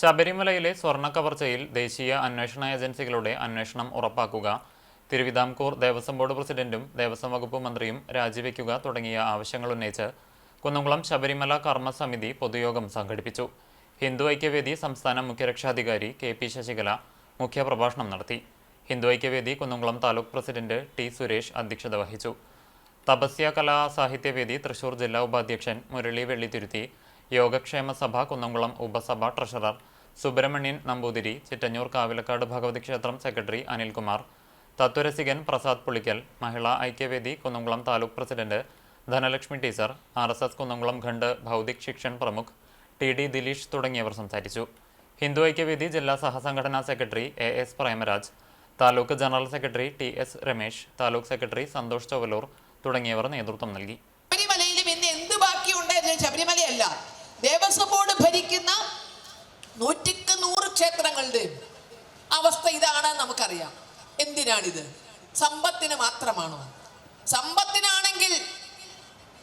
ശബരിമലയിലെ സ്വർണ കവർച്ചയിൽ ദേശീയ അന്വേഷണ ഏജൻസികളുടെ അന്വേഷണം ഉറപ്പാക്കുക തിരുവിതാംകൂർ ദേവസ്വം ബോർഡ് പ്രസിഡന്റും ദേവസ്വം വകുപ്പ് മന്ത്രിയും രാജിവെക്കുക തുടങ്ങിയ ആവശ്യങ്ങൾ ഉന്നയിച്ച് കുന്നംകുളം ശബരിമല കർമ്മസമിതി പൊതുയോഗം സംഘടിപ്പിച്ചു. ഹിന്ദു ഐക്യവേദി സംസ്ഥാന മുഖ്യരക്ഷാധികാരി കെ പി ശശികല മുഖ്യപ്രഭാഷണം നടത്തി. ഹിന്ദു ഐക്യവേദി കുന്നംകുളം താലൂക്ക് പ്രസിഡന്റ് ടി സുരേഷ് അധ്യക്ഷത വഹിച്ചു. തപസ്യ കലാ സാഹിത്യവേദി തൃശൂർ ജില്ലാ ഉപാധ്യക്ഷൻ മുരളി വെള്ളിത്തിരുത്തി യോഗക്ഷേമ സഭ കുന്നംകുളം ഉപസഭ ട്രഷറർ സുബ്രഹ്മണ്യൻ നമ്പൂതിരി ചിറ്റഞ്ഞൂർ കാവിലക്കാട് ഭഗവതി ക്ഷേത്രം secretary Anilkumar Thathvarasikan Prasad Pulikkal Mahila Aikyavedi Kunnamkulam taluk president Dhanalakshmi teacher R S S Kunnamkulam Khand Bhautik Shikshan Pramukh T D Dileesh തുടങ്ങിയവർ സംസാരിച്ചു. ഹിന്ദു ഐക്യവേദി ജില്ലാ സഹസംഘടനാ secretary A S Premaraj taluk general secretary T S Ramesh taluk secretary Santhosh Chowalloor തുടങ്ങിയവർ നേതൃത്വം നൽകി. ശബരിമലയിലും ശബരിമലയല്ല Devaswom board ഭരിക്കുന്ന നൂറ്റിക്ക് നൂറ് ക്ഷേത്രങ്ങളുടെ അവസ്ഥ ഇതാണ് നമുക്കറിയാം. എന്തിനാണിത്? സമ്പത്തിന് മാത്രമാണോ? സമ്പത്തിനാണെങ്കിൽ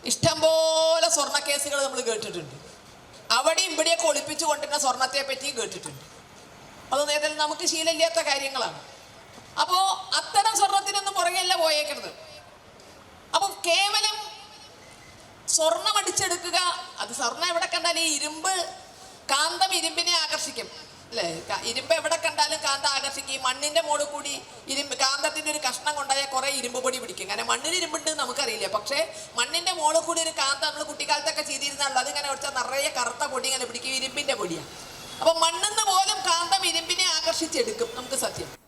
ഇഷ്ടംപോലെ സ്വർണ കേസുകൾ നമ്മൾ കേട്ടിട്ടുണ്ട്. അവിടെയും ഇവിടെയൊക്കെ ഒളിപ്പിച്ചു കൊണ്ടിരുന്ന സ്വർണത്തെ പറ്റിയും കേട്ടിട്ടുണ്ട്. അതൊന്നും ഏതായാലും നമുക്ക് ശീലമില്ലാത്ത കാര്യങ്ങളാണ്. അപ്പോൾ അത്തരം സ്വർണത്തിനൊന്നും പുറകെയല്ല പോയേക്കരുത് അപ്പം കേവലം സ്വർണം അടിച്ചെടുക്കുക അത് സ്വർണം എവിടെ കണ്ടാലും ഈ ഇരുമ്പ് കാന്തം ഇരുമ്പിനെ ആകർഷിക്കും. അല്ലേ? ഇരുമ്പ് എവിടെ കണ്ടാലും കാന്തം ആകർഷിക്കും. ഈ മണ്ണിന്റെ മുകളിൽ കൂടി ഇരുമ്പ് കാന്തത്തിന്റെ ഒരു കഷ്ണം കൊണ്ടായാൽ കുറെ ഇരുമ്പ് പൊടി പിടിക്കും. കാരണം മണ്ണിന് ഇരുമ്പുണ്ട് നമുക്കറിയില്ല. പക്ഷേ മണ്ണിന്റെ മോൾ കൂടി ഒരു കാന്തം നമ്മൾ കുട്ടിക്കാലത്തൊക്കെ ചെയ്തിരുന്നാണല്ലോ. അതിങ്ങനെ കുറച്ച് നിറയെ കറുത്ത പൊടി ഇങ്ങനെ പിടിക്കും. ഇരുമ്പിന്റെ പൊടിയാണ് അപ്പൊ മണ്ണെന്ന് പോലും കാന്തം ഇരുമ്പിനെ ആകർഷിച്ചെടുക്കും. നമുക്ക് സത്യം.